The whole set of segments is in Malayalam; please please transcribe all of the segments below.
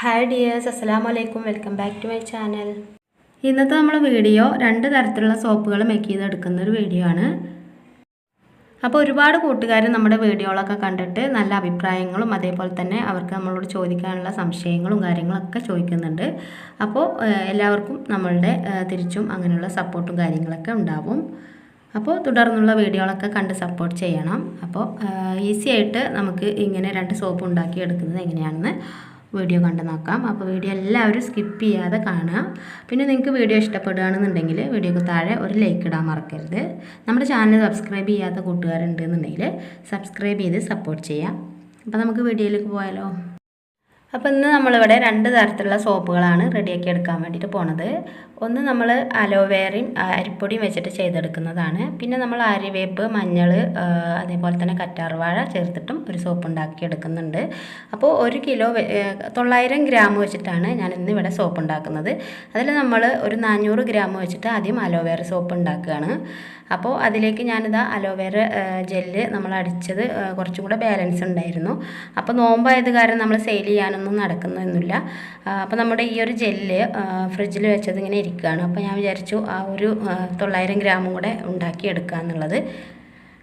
ഹായ് ഡിയേഴ്സ് അസ്സാം വലൈക്കും welcome back to my channel ഇന്നത്തെ നമ്മൾ വീഡിയോ രണ്ട് തരത്തിലുള്ള സോപ്പുകൾ മേക്ക് ചെയ്ത് എടുക്കുന്ന ഒരു വീഡിയോ ആണ്. അപ്പോൾ ഒരുപാട് കൂട്ടുകാർ നമ്മുടെ വീഡിയോകളൊക്കെ കണ്ടിട്ട് നല്ല അഭിപ്രായങ്ങളും അതേപോലെ തന്നെ അവർക്ക് നമ്മളോട് ചോദിക്കാനുള്ള സംശയങ്ങളും കാര്യങ്ങളൊക്കെ ചോദിക്കുന്നുണ്ട്. അപ്പോൾ എല്ലാവർക്കും നമ്മളുടെ തിരിച്ചും അങ്ങനെയുള്ള സപ്പോർട്ടും കാര്യങ്ങളൊക്കെ ഉണ്ടാവും. അപ്പോൾ തുടർന്നുള്ള വീഡിയോകളൊക്കെ കണ്ട് സപ്പോർട്ട് ചെയ്യണം. അപ്പോൾ ഈസി ആയിട്ട് നമുക്ക് ഇങ്ങനെ രണ്ട് സോപ്പ് ഉണ്ടാക്കി എടുക്കുന്നത് എങ്ങനെയാണെന്ന് വീഡിയോ കണ്ടു നോക്കാം. അപ്പോൾ വീഡിയോ എല്ലാവരും സ്കിപ്പ് ചെയ്യാതെ കാണുക പിന്നെ നിങ്ങൾക്ക് വീഡിയോ ഇഷ്ടപ്പെടുകയാണെന്നുണ്ടെങ്കിൽ വീഡിയോക്ക് താഴെ ഒരു ലൈക്ക് ഇടാൻ മറക്കരുത്. നമ്മുടെ ചാനൽ സബ്സ്ക്രൈബ് ചെയ്യാത്ത കൂട്ടുകാരുണ്ടെന്നുണ്ടെങ്കിൽ സബ്സ്ക്രൈബ് ചെയ്ത് സപ്പോർട്ട് ചെയ്യാം. അപ്പോൾ നമുക്ക് വീഡിയോയിലേക്ക് പോയാലോ? അപ്പോൾ ഇന്ന് നമ്മളിവിടെ രണ്ട് തരത്തിലുള്ള സോപ്പുകളാണ് റെഡിയാക്കി എടുക്കാൻ വേണ്ടിയിട്ട് പോണത്. ഒന്ന് നമ്മൾ അലോവേറയും അരിപ്പൊടിയും വെച്ചിട്ട് ചെയ്തെടുക്കുന്നതാണ്. പിന്നെ നമ്മൾ അരിവേപ്പ് മഞ്ഞൾ അതേപോലെ തന്നെ കറ്റാർവാഴ ചേർത്തിട്ടും ഒരു സോപ്പ് ഉണ്ടാക്കി എടുക്കുന്നുണ്ട്. അപ്പോൾ ഒരു കിലോ തൊള്ളായിരം ഗ്രാം വെച്ചിട്ടാണ് ഞാൻ ഇന്ന് ഇവിടെ സോപ്പ് ഉണ്ടാക്കുന്നത്. അതിൽ നമ്മൾ ഒരു നാനൂറ് ഗ്രാം വെച്ചിട്ട് ആദ്യം അലോവേറ സോപ്പ് ഉണ്ടാക്കുകയാണ്. അപ്പോൾ അതിലേക്ക് ഞാനിതാ അലോവേറ ജെല്ല് നമ്മൾ അടിച്ചത് കുറച്ചും കൂടെ ബാലൻസ് ഉണ്ടായിരുന്നു. അപ്പോൾ നോമ്പായത് കാരണം നമ്മൾ സെയിൽ ചെയ്യാനൊന്നും നടക്കുന്നൊന്നുമില്ല. അപ്പോൾ നമ്മുടെ ഈ ഒരു ജെല്ല് ഫ്രിഡ്ജിൽ വെച്ചത് ഇങ്ങനെ ഇരിക്കുകയാണ് അപ്പോൾ ഞാൻ വിചാരിച്ചു ആ ഒരു തൊള്ളായിരം ഗ്രാമും കൂടെ ഉണ്ടാക്കിയെടുക്കുക എന്നുള്ളത്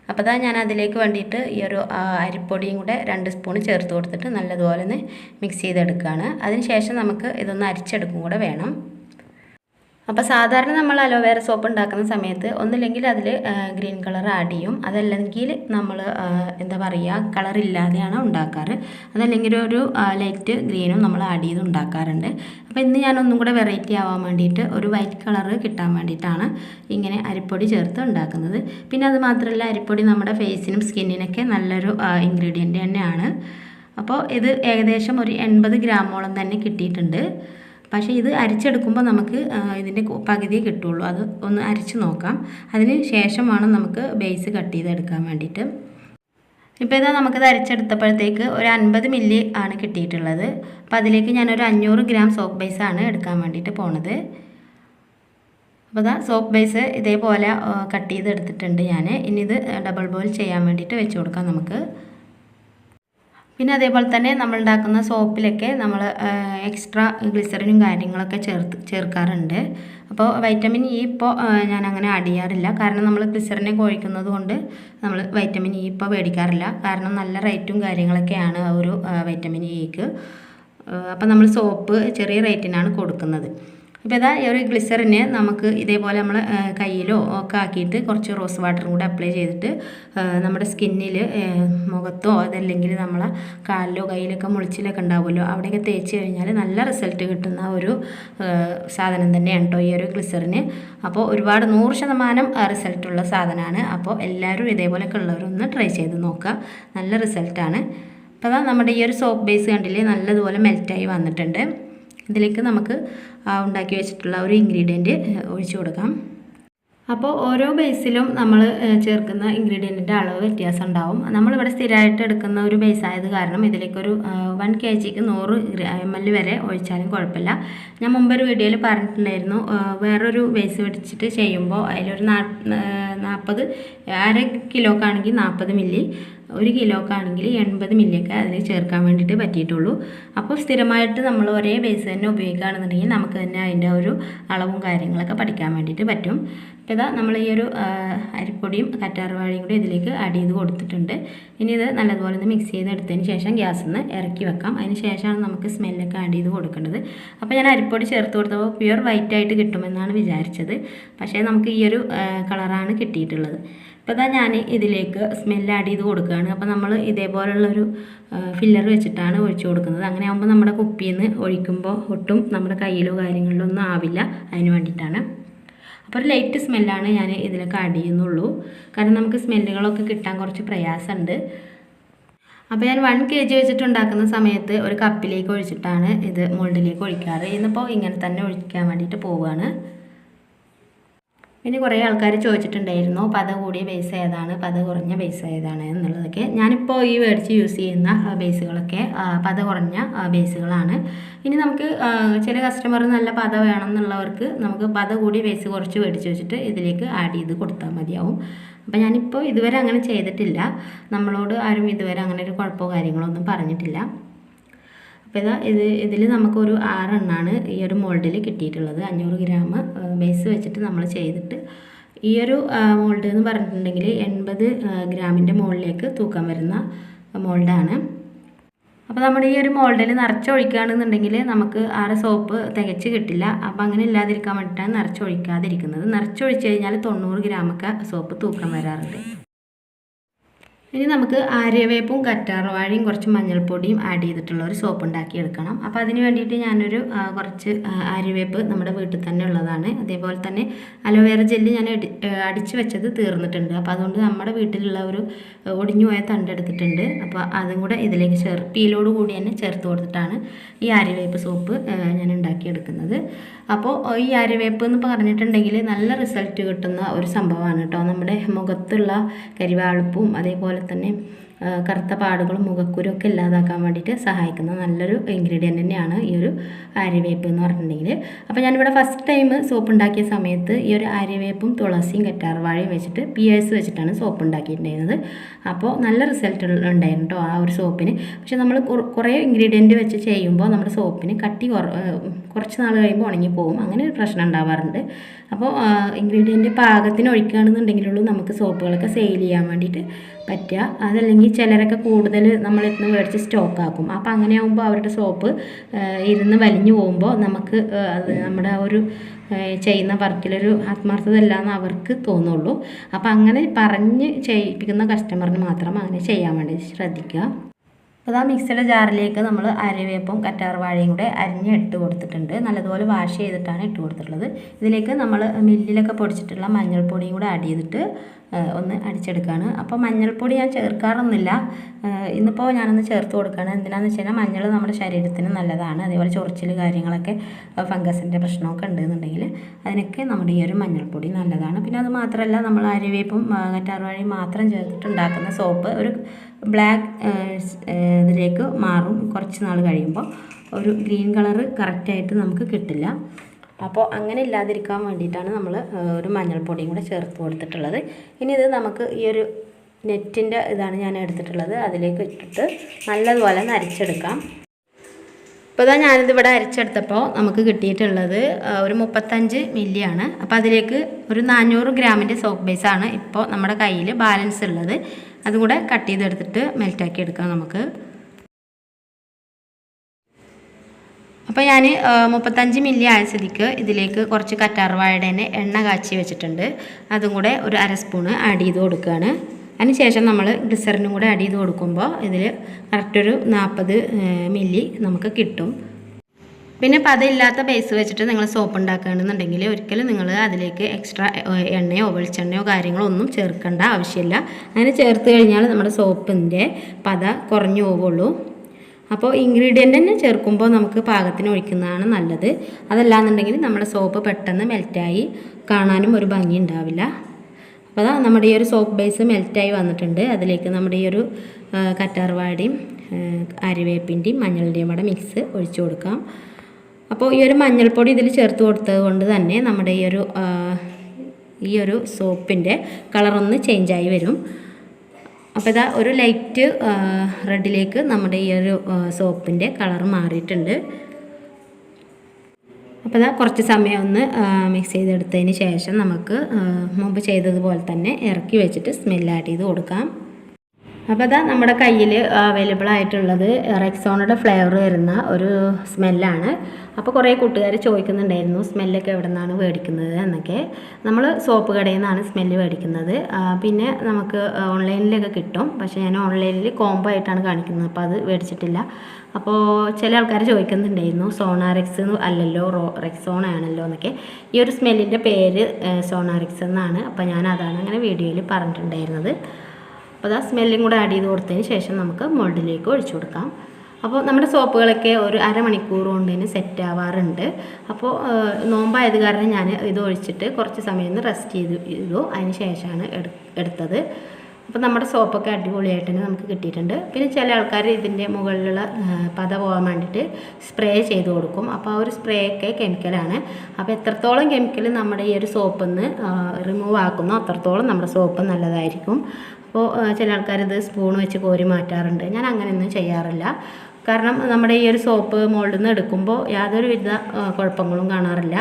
അപ്പോൾ അതാ ഞാൻ അതിലേക്ക് വേണ്ടിയിട്ട് ഈ ഒരു അരിപ്പൊടിയും കൂടെ രണ്ട് സ്പൂൺ ചേർത്ത് കൊടുത്തിട്ട് നല്ലതുപോലെ ഒന്ന് മിക്സ് ചെയ്തെടുക്കുകയാണ് അതിന് ശേഷം നമുക്ക് ഇതൊന്ന് അരിച്ചെടുക്കും കൂടെ വേണം. അപ്പോൾ സാധാരണ നമ്മൾ അലോവേറ സോപ്പ് ഉണ്ടാക്കുന്ന സമയത്ത് ഒന്നില്ലെങ്കിൽ അതിൽ ഗ്രീൻ കളർ ആഡ് ചെയ്യും. അതല്ലെങ്കിൽ നമ്മൾ എന്താ പറയുക കളർ ഇല്ലാതെയാണ് ഉണ്ടാക്കാറ്. അതല്ലെങ്കിൽ ഒരു ലൈറ്റ് ഗ്രീനും നമ്മൾ ആഡ് ചെയ്ത് ഉണ്ടാക്കാറുണ്ട്. അപ്പോൾ ഇന്ന് ഞാൻ ഒന്നും കൂടെ വെറൈറ്റി ആവാൻ വേണ്ടിയിട്ട് ഒരു വൈറ്റ് കളർ കിട്ടാൻ വേണ്ടിയിട്ടാണ് ഇങ്ങനെ അരിപ്പൊടി ചേർത്ത് ഉണ്ടാക്കുന്നത്. പിന്നെ അത് മാത്രമല്ല അരിപ്പൊടി നമ്മുടെ ഫേസിനും സ്കിന്നിനൊക്കെ നല്ലൊരു ഇൻഗ്രീഡിയന്റ് തന്നെയാണ്. അപ്പോൾ ഇത് ഏകദേശം ഒരു എൺപത് ഗ്രാമോളം തന്നെ കിട്ടിയിട്ടുണ്ട്. പക്ഷേ ഇത് അരിച്ചെടുക്കുമ്പോൾ നമുക്ക് ഇതിന്റെ പകുതിയെ കിട്ടുള്ളൂ. അത് ഒന്ന് അരിച്ച് നോക്കാം. അതിന് ശേഷം വേണം നമുക്ക് ബേസ് കട്ട് ചെയ്തെടുക്കാൻ വേണ്ടിയിട്ട്. ഇപ്പോൾ ഇതാ നമുക്കിത് അരിച്ചെടുത്തപ്പോഴത്തേക്ക് ഒരു അൻപത് മില്ലി ആണ് കിട്ടിയിട്ടുള്ളത്. അപ്പോൾ അതിലേക്ക് ഞാനൊരു അഞ്ഞൂറ് ഗ്രാം സോപ്പ് ബേസ് ആണ് എടുക്കാൻ വേണ്ടിയിട്ട് പോണത്. അപ്പോൾ ഇതാ സോപ്പ് ബേസ് ഇതേപോലെ കട്ട് ചെയ്തെടുത്തിട്ടുണ്ട് ഞാൻ ഇനി ഇത് ഡബിൾ ബോയിൽ ചെയ്യാൻ വേണ്ടിയിട്ട് വെച്ച് കൊടുക്കാം നമുക്ക്. പിന്നെ അതേപോലെ തന്നെ നമ്മൾ ഉണ്ടാക്കുന്ന സോപ്പിലൊക്കെ നമ്മൾ എക്സ്ട്രാ ഗ്ലിസറിനും കാര്യങ്ങളൊക്കെ ചേർത്ത് ചേർക്കാറുണ്ട്. അപ്പോൾ വൈറ്റമിൻ ഇ ഇപ്പോൾ ഞാൻ അങ്ങനെ ആഡ് ചെയ്യാറില്ല. കാരണം നമ്മൾ ഗ്ലിസറിനെ കോഴിക്കുന്നത് കൊണ്ട് നമ്മൾ വൈറ്റമിൻ ഇ ഇപ്പോൾ മേടിക്കാറില്ല. കാരണം നല്ല റേറ്റും കാര്യങ്ങളൊക്കെയാണ് ഒരു വൈറ്റമിൻ ഇക്ക് അപ്പോൾ നമ്മൾ സോപ്പ് ചെറിയ റേറ്റിനാണ് കൊടുക്കുന്നത്. ഇപ്പോൾ ഇതാ ഈ ഒരു ഗ്ലിസറിന് നമുക്ക് ഇതേപോലെ നമ്മൾ കയ്യിലോ ഒക്കെ ആക്കിയിട്ട് കുറച്ച് റോസ് വാട്ടറും കൂടെ അപ്ലൈ ചെയ്തിട്ട് നമ്മുടെ സ്കിന്നിൽ മുഖത്തോ അതല്ലെങ്കിൽ നമ്മളെ കാലിലോ കയ്യിലൊക്കെ മുളിച്ചിലൊക്കെ ഉണ്ടാവുമല്ലോ അവിടെയൊക്കെ തേച്ച് കഴിഞ്ഞാൽ നല്ല റിസൾട്ട് കിട്ടുന്ന ഒരു സാധനം തന്നെയാണ് കേട്ടോ ഈ ഒരു ഗ്ലിസറിന് അപ്പോൾ ഒരുപാട് നൂറ് ശതമാനം റിസൾട്ടുള്ള സാധനമാണ് അപ്പോൾ എല്ലാവരും ഇതേപോലെയൊക്കെ ഉള്ളവരൊന്ന് ട്രൈ ചെയ്ത് നോക്കുക നല്ല റിസൾട്ടാണ് അപ്പോൾ അതാ നമ്മുടെ ഈ ഒരു സോപ്പ് ബേസ് കണ്ടില്ലേ നല്ലതുപോലെ മെൽറ്റായി വന്നിട്ടുണ്ട്. ഇതിലേക്ക് നമുക്ക് ഉണ്ടാക്കി വെച്ചിട്ടുള്ള ഒരു ഇൻഗ്രീഡിയന്റ് ഒഴിച്ചു കൊടുക്കാം. അപ്പോൾ ഓരോ ബേസിലും നമ്മൾ ചേർക്കുന്ന ഇൻഗ്രീഡിയന്റിന്റെ അളവ് വ്യത്യാസം ഉണ്ടാവും. നമ്മളിവിടെ സ്ഥിരമായിട്ട് എടുക്കുന്ന ഒരു ബേസ് ആയത് കാരണം ഇതിലേക്കൊരു വൺ കെ ജിക്ക് നൂറ് എം എൽ വരെ ഒഴിച്ചാലും കുഴപ്പമില്ല. ഞാൻ മുമ്പൊരു വീഡിയോയിൽ പറഞ്ഞിട്ടുണ്ടായിരുന്നു വേറൊരു ബേസ് പിടിച്ചിട്ട് ചെയ്യുമ്പോൾ അതിലൊരു നാ നാൽപ്പത് അര കിലോക്കാണെങ്കിൽ നാൽപ്പത് മില്ലി ഒരു കിലോക്കാണെങ്കിൽ എൺപത് മില്ലിയൊക്കെ അതിൽ ചേർക്കാൻ വേണ്ടിയിട്ട് പറ്റിയിട്ടുള്ളൂ. അപ്പോൾ സ്ഥിരമായിട്ട് നമ്മൾ ഒരേ ബേസ് തന്നെ ഉപയോഗിക്കുകയാണെന്നുണ്ടെങ്കിൽ നമുക്ക് തന്നെ അതിന്റെ ഒരു അളവും കാര്യങ്ങളൊക്കെ പഠിക്കാൻ വേണ്ടിയിട്ട് പറ്റും. അപ്പോൾ ഇതാ നമ്മൾ ഈ ഒരു അരിപ്പൊടിയും കറ്റാർവാഴയും കൂടി ഇതിലേക്ക് ആഡ് ചെയ്ത് കൊടുത്തിട്ടുണ്ട്. ഇനി ഇത് നല്ലതുപോലെ ഒന്ന് മിക്സ് ചെയ്തെടുത്തതിന് ശേഷം ഗ്യാസ് ഒന്ന് ഇറക്കി വെക്കാം. അതിന് ശേഷമാണ് നമുക്ക് സ്മെല്ലൊക്കെ ആഡ് ചെയ്ത് കൊടുക്കേണ്ടത്. അപ്പോൾ ഞാൻ അരിപ്പൊടി ചേർത്ത് കൊടുത്തപ്പോൾ പ്യുവർ വൈറ്റ് ആയിട്ട് കിട്ടുമെന്നാണ് വിചാരിച്ചത്. പക്ഷേ നമുക്ക് ഈ ഒരു കളറാണ് കിട്ടിയിട്ടുള്ളത്. അപ്പോൾ ഇതാ ഞാൻ ഇതിലേക്ക് സ്മെല്ല് ആഡ് ചെയ്ത് കൊടുക്കുകയാണ് അപ്പോൾ നമ്മൾ ഇതേപോലുള്ളൊരു ഫില്ലർ വെച്ചിട്ടാണ് ഒഴിച്ചു കൊടുക്കുന്നത്. അങ്ങനെ ആകുമ്പോൾ നമ്മുടെ കുപ്പിയിൽ നിന്ന് ഒഴിക്കുമ്പോൾ ഒട്ടും നമ്മുടെ കയ്യിലോ കാര്യങ്ങളിലോ ഒന്നും ആവില്ല. അതിന് വേണ്ടിയിട്ടാണ് അപ്പോൾ ഒരു ലൈറ്റ് സ്മെല്ലാണ് ഞാൻ ഇതിലേക്ക് ആഡ് ചെയ്യുന്നുള്ളൂ. കാരണം നമുക്ക് സ്മെല്ലുകളൊക്കെ കിട്ടാൻ കുറച്ച് പ്രയാസമുണ്ട് അപ്പോൾ ഞാൻ വൺ കെ ജി വെച്ചിട്ടുണ്ടാക്കുന്ന സമയത്ത് ഒരു കപ്പിലേക്ക് ഒഴിച്ചിട്ടാണ് ഇത് മോൾഡിലേക്ക് ഒഴിക്കാറ്. ഇന്നിപ്പോൾ ഇങ്ങനെ തന്നെ ഒഴിക്കാൻ വേണ്ടിയിട്ട് പോവുകയാണ് പിന്നെ കുറേ ആൾക്കാർ ചോദിച്ചിട്ടുണ്ടായിരുന്നു പത കൂടിയ ബേസ് ഏതാണ് പത കുറഞ്ഞ ബേസ് ഏതാണ് എന്നുള്ളതൊക്കെ. ഞാനിപ്പോൾ ഈ മേടിച്ച് യൂസ് ചെയ്യുന്ന ബേസുകളൊക്കെ പത കുറഞ്ഞ ബേസുകളാണ് ഇനി നമുക്ക് ചില കസ്റ്റമർ നല്ല പത വേണം എന്നുള്ളവർക്ക് നമുക്ക് പത കൂടിയ ബേസ് കുറച്ച് മേടിച്ച് വെച്ചിട്ട് ഇതിലേക്ക് ആഡ് ചെയ്ത് കൊടുത്താൽ മതിയാവും. അപ്പോൾ ഞാനിപ്പോൾ ഇതുവരെ അങ്ങനെ ചെയ്തിട്ടില്ല. നമ്മളോട് ആരും ഇതുവരെ അങ്ങനെ ഒരു കുഴപ്പമോ കാര്യങ്ങളോ ഒന്നും പറഞ്ഞിട്ടില്ല. അപ്പോൾ ഇതാ ഇത് ഇതിൽ നമുക്കൊരു ആറെണ്ണാണ് ഈ ഒരു മോൾഡിൽ കിട്ടിയിട്ടുള്ളത്. അഞ്ഞൂറ് ഗ്രാം ബേസ് വെച്ചിട്ട് നമ്മൾ ചെയ്തിട്ട് ഈ ഒരു മോൾഡ് എന്ന് പറഞ്ഞിട്ടുണ്ടെങ്കിൽ എൺപത് ഗ്രാമിന്റെ മുകളിലേക്ക് തൂക്കം വരുന്ന മോൾഡാണ്. അപ്പോൾ നമ്മുടെ ഈ ഒരു മോൾഡിൽ നിറച്ചൊഴിക്കുകയാണെന്നുണ്ടെങ്കിൽ നമുക്ക് ആറ് സോപ്പ് തികച്ച് കിട്ടില്ല. അപ്പോൾ അങ്ങനെ ഇല്ലാതിരിക്കാൻ വേണ്ടിയിട്ടാണ് നിറച്ചൊഴിക്കാതിരിക്കുന്നത്. നിറച്ചൊഴിച്ച് കഴിഞ്ഞാൽ തൊണ്ണൂറ് ഗ്രാമൊക്കെ സോപ്പ് തൂക്കം വരാറുണ്ട്. ഇനി നമുക്ക് ആര്യവേപ്പും കറ്റാർവാഴയും കുറച്ച് മഞ്ഞൾപ്പൊടിയും ആഡ് ചെയ്തിട്ടുള്ള ഒരു സോപ്പ് ഉണ്ടാക്കിയെടുക്കണം. അപ്പോൾ അതിന് വേണ്ടിയിട്ട് ഞാനൊരു കുറച്ച് ആര്യവേപ്പ് നമ്മുടെ വീട്ടിൽ തന്നെ ഉള്ളതാണ്. അതേപോലെ തന്നെ അലോവേറ ജെല്ല് ഞാൻ അടിച്ചു വെച്ചത് തീർന്നിട്ടുണ്ട്. അപ്പോൾ അതുകൊണ്ട് നമ്മുടെ വീട്ടിലുള്ള ഒരു ഒടിഞ്ഞു പോയ തണ്ടെടുത്തിട്ടുണ്ട് അപ്പോൾ അതും കൂടെ ഇതിലേക്ക് ചേർ പീലോട് കൂടി തന്നെ ചേർത്ത് കൊടുത്തിട്ടാണ് ഈ ആര്യവേപ്പ് സോപ്പ് ഞാൻ ഉണ്ടാക്കിയെടുക്കുന്നത്. അപ്പോൾ ഈ ആര്യവേപ്പ് എന്ന് പറഞ്ഞിട്ടുണ്ടെങ്കിൽ നല്ല റിസൾട്ട് കിട്ടുന്ന ഒരു സംഭവമാണ് കേട്ടോ. നമ്മുടെ മുഖത്തുള്ള കരിവാളുപ്പും അതേപോലെ തന്നെ ആ, കറുത്ത പാടുകളും മുഖക്കുരും ഒക്കെ ഇല്ലാതാക്കാൻ വേണ്ടിയിട്ട് സഹായിക്കുന്ന നല്ലൊരു ഇൻഗ്രീഡിയന്റ് തന്നെയാണ് ഈ ഒരു ആര്യവേപ്പ് എന്ന് പറഞ്ഞിട്ടുണ്ടെങ്കിൽ. അപ്പോൾ ഞാനിവിടെ ഫസ്റ്റ് ടൈം സോപ്പ് ഉണ്ടാക്കിയ സമയത്ത് ഈ ഒരു ആര്യവേപ്പും തുളസിയും കറ്റാർവാഴയും വെച്ചിട്ട് പിയേഴ്സ് വെച്ചിട്ടാണ് സോപ്പ് ഉണ്ടാക്കിയിട്ടുണ്ടായിരുന്നത്. അപ്പോൾ നല്ല റിസൾട്ട് ഉണ്ടായിരുന്നു കേട്ടോ ആ ഒരു സോപ്പിന് പക്ഷേ നമ്മൾ കുറേ ഇൻഗ്രീഡിയന്റ് വെച്ച് ചെയ്യുമ്പോൾ നമ്മുടെ സോപ്പിന് കട്ടി കുറച്ച് നാൾ കഴിയുമ്പോൾ ഉണങ്ങി പോകും അങ്ങനെ ഒരു പ്രശ്നം ഉണ്ടാവാറുണ്ട്. അപ്പോൾ ഇൻഗ്രീഡിയന്റ് പാകത്തിന് ഒഴിക്കുകയാണെന്നുണ്ടെങ്കിലുള്ളൂ നമുക്ക് സോപ്പുകളൊക്കെ സെയിൽ ചെയ്യാൻ വേണ്ടിയിട്ട് പറ്റുക. അതല്ലെങ്കിൽ ചിലരൊക്കെ കൂടുതൽ നമ്മൾ ഇന്ന് മേടിച്ച് സ്റ്റോക്ക് ആക്കും. അപ്പോൾ അങ്ങനെ ആകുമ്പോൾ അവരുടെ സോപ്പ് ഇരുന്ന് വലിഞ്ഞു പോകുമ്പോൾ നമുക്ക് നമ്മുടെ ഒരു ചെയ്യുന്ന വർക്കിലൊരു ആത്മാർത്ഥത എന്ന് അവർക്ക് തോന്നുള്ളൂ. അപ്പോൾ അങ്ങനെ പറഞ്ഞ് ചെയ്യിപ്പിക്കുന്ന കസ്റ്റമറിന് മാത്രം അങ്ങനെ ചെയ്യാൻ വേണ്ടി ശ്രദ്ധിക്കുക. അപ്പോൾ ആ മിക്സിയുടെ ജാറിലേക്ക് നമ്മൾ അരവേപ്പും കറ്റാർവാഴയും കൂടെ അരിഞ്ഞ് ഇട്ട് കൊടുത്തിട്ടുണ്ട്. നല്ലതുപോലെ വാഷ് ചെയ്തിട്ടാണ് ഇട്ട് കൊടുത്തിട്ടുള്ളത്. ഇതിലേക്ക് നമ്മൾ മില്ലിലൊക്കെ പൊടിച്ചിട്ടുള്ള മഞ്ഞൾപ്പൊടിയും കൂടെ ആഡ് ചെയ്തിട്ട് ഒന്ന് അടിച്ചെടുക്കുകയാണ്. അപ്പോൾ മഞ്ഞൾപ്പൊടി ഞാൻ ചേർക്കാറൊന്നുമില്ല. ഇന്നിപ്പോൾ ഞാനൊന്ന് ചേർത്ത് കൊടുക്കുകയാണ്. എന്തിനാണെന്ന് വെച്ച് കഴിഞ്ഞാൽ മഞ്ഞൾ നമ്മുടെ ശരീരത്തിന് നല്ലതാണ്. അതേപോലെ ചൊറിച്ചിൽ കാര്യങ്ങളൊക്കെ ഫംഗസിന്റെ പ്രശ്നമൊക്കെ ഉണ്ടെന്നുണ്ടെങ്കിൽ അതിനൊക്കെ നമ്മുടെ ഈ ഒരു മഞ്ഞൾപ്പൊടി നല്ലതാണ്. പിന്നെ അത് മാത്രമല്ല നമ്മൾ അരിവേപ്പും കറ്റാർവാഴയും മാത്രം ചേർത്തിട്ടുണ്ടാക്കുന്ന സോപ്പ് ഒരു ബ്ലാക്ക് ഇതിലേക്ക് മാറും. കുറച്ച് നാൾ കഴിയുമ്പോൾ ഒരു ഗ്രീൻ കളറ് കറക്റ്റായിട്ട് നമുക്ക് കിട്ടില്ല. അപ്പോൾ അങ്ങനെ ഇല്ലാതിരിക്കാൻ വേണ്ടിയിട്ടാണ് നമ്മൾ ഒരു മഞ്ഞൾപ്പൊടിയും കൂടെ ചേർത്ത് കൊടുത്തിട്ടുള്ളത്. ഇനി ഇത് നമുക്ക് ഈ ഒരു നെറ്റിന്റെ ഇതാണ് ഞാൻ എടുത്തിട്ടുള്ളത്. അതിലേക്ക് ഇട്ടിട്ട് നല്ലതുപോലെ നരച്ചെടുക്കാം ഇപ്പോൾ ഇതാ ഞാനിത് ഇവിടെ അരച്ചെടുത്തപ്പോൾ നമുക്ക് കിട്ടിയിട്ടുള്ളത് ഒരു മുപ്പത്തഞ്ച് മില്ലിയാണ്. അപ്പോൾ അതിലേക്ക് ഒരു നാനൂറ് ഗ്രാമിന്റെ സോപ്പ് ബേസാണ് ഇപ്പോൾ നമ്മുടെ കയ്യിൽ ബാലൻസ് ഉള്ളത്. അതും കൂടെ കട്ട് ചെയ്തെടുത്തിട്ട് മെൽറ്റാക്കി എടുക്കാം നമുക്ക്. അപ്പോൾ ഞാൻ മുപ്പത്തഞ്ച് മില്ലി ആയ സ്ഥിതിക്ക് ഇതിലേക്ക് കുറച്ച് കറ്റാർവാഴയുടെ തന്നെ എണ്ണ കാച്ചി വെച്ചിട്ടുണ്ട്. അതും കൂടെ ഒരു അര സ്പൂണ് ആഡ് ചെയ്ത് കൊടുക്കുകയാണ് അതിനുശേഷം നമ്മൾ ഗ്ലിസറിനും കൂടെ ആഡ് ചെയ്ത് കൊടുക്കുമ്പോൾ ഇതിൽ കറക്റ്റ് ഒരു നാൽപ്പത് മില്ലി നമുക്ക് കിട്ടും. പിന്നെ പതയില്ലാത്ത ബേസ് വെച്ചിട്ട് നിങ്ങൾ സോപ്പ് ഉണ്ടാക്കുകയാണെന്നുണ്ടെങ്കിൽ ഒരിക്കലും നിങ്ങൾ അതിലേക്ക് എക്സ്ട്രാ എണ്ണയോ വെളിച്ചെണ്ണയോ കാര്യങ്ങളോ ഒന്നും ചേർക്കേണ്ട ആവശ്യമില്ല. അങ്ങനെ ചേർത്ത് കഴിഞ്ഞാൽ നമ്മുടെ സോപ്പിന്റെ പത കുറഞ്ഞു പോവുള്ളൂ. അപ്പോൾ ഇൻഗ്രീഡിയന്റ് തന്നെ ചേർക്കുമ്പോൾ നമുക്ക് പാകത്തിന് ഒഴിക്കുന്നതാണ് നല്ലത്. അതല്ലാന്നുണ്ടെങ്കിൽ നമ്മുടെ സോപ്പ് പെട്ടെന്ന് മെൽറ്റായി കാണാനും ഒരു ഭംഗി ഉണ്ടാവില്ല. അപ്പോൾ അതാ നമ്മുടെ ഈ ഒരു സോപ്പ് ബേസ് മെൽറ്റായി വന്നിട്ടുണ്ട്. അതിലേക്ക് നമ്മുടെ ഈ ഒരു കറ്റാർവാടിയും അരിവേപ്പിന്റെയും മഞ്ഞളിന്റെയും കൂടെ മിക്സ് ഒഴിച്ചു കൊടുക്കാം. അപ്പോൾ ഈ ഒരു മഞ്ഞൾപ്പൊടി ഇതിൽ ചേർത്ത് കൊടുത്തത് കൊണ്ട് തന്നെ നമ്മുടെ ഈ ഒരു ഈ ഒരു സോപ്പിന്റെ കളറൊന്ന് ചേഞ്ചായി വരും. അപ്പോൾ ഇതാ ഒരു ലൈറ്റ് റെഡിലേക്ക് നമ്മുടെ ഈ ഒരു സോപ്പിന്റെ കളർ മാറിയിട്ടുണ്ട്. അപ്പോൾ ഇതാ കുറച്ച് സമയം ഒന്ന് മിക്സ് ചെയ്തെടുത്തതിന് ശേഷം നമുക്ക് മുമ്പ് ചെയ്തതുപോലെ തന്നെ ഇറക്കി വെച്ചിട്ട് ആഡ് ചെയ്ത് കൊടുക്കാം. അപ്പോൾ അതാ നമ്മുടെ കയ്യിൽ അവൈലബിൾ ആയിട്ടുള്ളത് റെക്സോണയുടെ ഫ്ലേവർ വരുന്ന ഒരു സ്മെല്ലാണ് അപ്പോൾ കുറേ കൂട്ടുകാർ ചോദിക്കുന്നുണ്ടായിരുന്നു സ്മെല്ലൊക്കെ എവിടെ നിന്നാണ് മേടിക്കുന്നത്? എന്നൊക്കെ. നമ്മൾ സോപ്പ് കടയിൽ നിന്നാണ് സ്മെല്ല് മേടിക്കുന്നത് പിന്നെ നമുക്ക് ഓൺലൈനിലൊക്കെ കിട്ടും. പക്ഷേ ഞാൻ ഓൺലൈനിൽ കോംബോ ആയിട്ടാണ് കാണിക്കുന്നത്. അപ്പോൾ അത് മേടിച്ചിട്ടില്ല. അപ്പോൾ ചില ആൾക്കാർ ചോദിക്കുന്നുണ്ടായിരുന്നു സോണാറെക്സ് അല്ലല്ലോ റോ റെക്സോണ ആണല്ലോ എന്നൊക്കെ. ഈ ഒരു സ്മെല്ലിന്റെ പേര് സോണാറെക്സ് എന്നാണ്. അപ്പോൾ ഞാൻ അതാണ് അങ്ങനെ വീഡിയോയിൽ പറഞ്ഞിട്ടുണ്ടായിരുന്നത്. അപ്പോൾ ആ സ്മെല്ലും കൂടെ ആഡ് ചെയ്ത് കൊടുത്തതിന് ശേഷം നമുക്ക് മോൾഡിലേക്ക് ഒഴിച്ചു കൊടുക്കാം. അപ്പോൾ നമ്മുടെ സോപ്പുകളൊക്കെ ഒരു അരമണിക്കൂർ കൊണ്ട് തന്നെ സെറ്റ് ആവാറുണ്ട്. അപ്പോൾ നോമ്പായത് കാരണം ഞാൻ ഇത് ഒഴിച്ചിട്ട് കുറച്ച് സമയം റെസ്റ്റ് ചെയ്തു ചെയ്തു. അതിന് ശേഷമാണ് എടുത്തത്. അപ്പോൾ നമ്മുടെ സോപ്പൊക്കെ അടിപൊളിയായിട്ട് തന്നെ നമുക്ക് കിട്ടിയിട്ടുണ്ട്. പിന്നെ ചില ആൾക്കാർ ഇതിന്റെ മുകളിലുള്ള പത പോകാൻ വേണ്ടിയിട്ട് സ്പ്രേ ചെയ്ത് കൊടുക്കും. അപ്പോൾ ആ ഒരു സ്പ്രേ ഒക്കെ കെമിക്കലാണ് അപ്പോൾ എത്രത്തോളം കെമിക്കൽ നമ്മുടെ ഈ ഒരു സോപ്പിൽ നിന്ന് റിമൂവ് ആക്കുന്നോ അത്രത്തോളം നമ്മുടെ സോപ്പ് നല്ലതായിരിക്കും. അപ്പോൾ ചില ആൾക്കാർ ഇത് സ്പൂൺ വെച്ച് കോരി മാറ്റാറുണ്ട്. ഞാൻ അങ്ങനെയൊന്നും ചെയ്യാറില്ല. കാരണം നമ്മുടെ ഈ ഒരു സോപ്പ് മോൾഡിൽ നിന്ന് എടുക്കുമ്പോൾ യാതൊരുവിധ കുഴപ്പങ്ങളും കാണാറില്ല.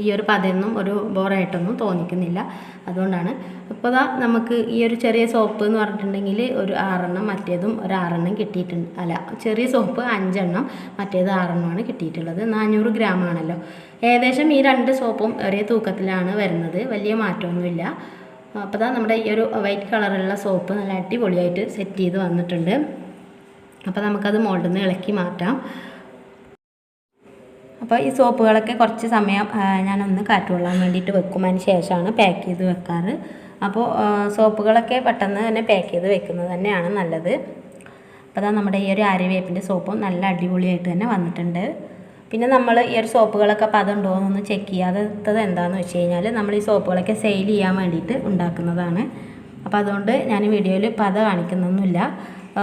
ഈ ഒരു പതയൊന്നും ഒരു ബോറായിട്ടൊന്നും തോന്നിക്കുന്നില്ല. അതുകൊണ്ടാണ് ഇപ്പോൾ ദാ നമുക്ക് ഈ ഒരു ചെറിയ സോപ്പ് എന്ന് പറഞ്ഞിട്ടുണ്ടെങ്കിൽ ഒരു ആറെണ്ണം മറ്റേതും ഒരു ആറെണ്ണം കിട്ടിയിട്ടുണ്ട്. അല്ല ചെറിയ സോപ്പ് അഞ്ചെണ്ണം മറ്റേത് ആറെണ്ണമാണ് കിട്ടിയിട്ടുള്ളത്. നാനൂറ് ഗ്രാം ആണല്ലോ. ഏകദേശം ഈ രണ്ട് സോപ്പും ഒരേ തൂക്കത്തിലാണ് വരുന്നത്. വലിയ മാറ്റമൊന്നുമില്ല. അപ്പോൾ ദാ നമ്മുടെ ഈ ഒരു വൈറ്റ് കളറുള്ള സോപ്പ് നല്ല അടിപൊളിയായിട്ട് സെറ്റ് ചെയ്ത് വന്നിട്ടുണ്ട്. അപ്പോൾ നമുക്കത് മോൾഡിൽ നിന്ന് ഇളക്കി മാറ്റാം. അപ്പോൾ ഈ സോപ്പുകളൊക്കെ കുറച്ച് സമയം ഞാനൊന്ന് കാറ്റുകൊള്ളാൻ വേണ്ടിയിട്ട് വെക്കും. അതിന് ശേഷമാണ് പാക്ക് ചെയ്ത് വെക്കാറ്. അപ്പോൾ സോപ്പുകളൊക്കെ പെട്ടെന്ന് തന്നെ പാക്ക് ചെയ്ത് വെക്കുന്നത് തന്നെയാണ് നല്ലത്. അപ്പോൾ അതാ നമ്മുടെ ഈ ഒരു ആര്യവേപ്പിന്റെ സോപ്പും നല്ല അടിപൊളിയായിട്ട് തന്നെ വന്നിട്ടുണ്ട്. പിന്നെ നമ്മൾ ഈ ഒരു സോപ്പുകളൊക്കെ ഉണ്ടോ എന്നൊന്ന് ചെക്ക് ചെയ്യാത്തത് എന്താണെന്ന് വെച്ച് കഴിഞ്ഞാൽ നമ്മൾ ഈ സോപ്പുകളൊക്കെ സെയിൽ ചെയ്യാൻ വേണ്ടിയിട്ട് ഉണ്ടാക്കുന്നതാണ്. അപ്പോൾ അതുകൊണ്ട് ഞാൻ വീഡിയോയിൽ പത കാണിക്കുന്നൊന്നുമില്ല.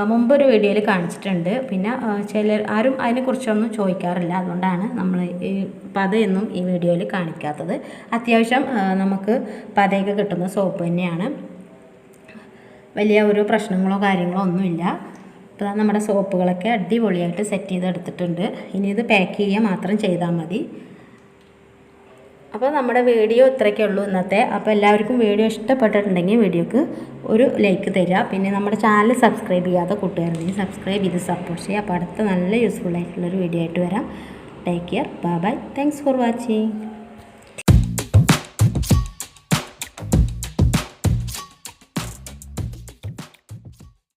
മുമ്പൊരു വീഡിയോയിൽ കാണിച്ചിട്ടുണ്ട്. പിന്നെ ചിലർ ആരും അതിനെക്കുറിച്ചൊന്നും ചോദിക്കാറില്ല. അതുകൊണ്ടാണ് നമ്മൾ ഈ പതയൊന്നും ഈ വീഡിയോയിൽ കാണിക്കാത്തത്. അത്യാവശ്യം നമുക്ക് പതയൊക്കെ കിട്ടുന്ന സോപ്പ് തന്നെയാണ്. വലിയ ഒരു പ്രശ്നങ്ങളോ കാര്യങ്ങളോ ഒന്നുമില്ല. ഇപ്പോൾ നമ്മുടെ സോപ്പുകളൊക്കെ അടിപൊളിയായിട്ട് സെറ്റ് ചെയ്തെടുത്തിട്ടുണ്ട്. ഇനി ഇത് പാക്ക് ചെയ്യുക മാത്രം ചെയ്താൽ മതി. അപ്പോൾ നമ്മുടെ വീഡിയോ ഇത്രയൊക്കെ ഉള്ളൂ ഇന്നത്തെ. അപ്പോൾ എല്ലാവർക്കും വീഡിയോ ഇഷ്ടപ്പെട്ടിട്ടുണ്ടെങ്കിൽ വീഡിയോക്ക് ഒരു ലൈക്ക് തരിക. പിന്നെ നമ്മുടെ ചാനൽ സബ്സ്ക്രൈബ് ചെയ്യാത്ത കൂട്ടുകാരുണ്ടെങ്കിൽ സബ്സ്ക്രൈബ് ചെയ്ത് സപ്പോർട്ട് ചെയ്യുക. അപ്പോൾ അടുത്ത നല്ല യൂസ്ഫുൾ ആയിട്ടുള്ളൊരു വീഡിയോ ആയിട്ട് വരാം. Take care bye bye thanks for watching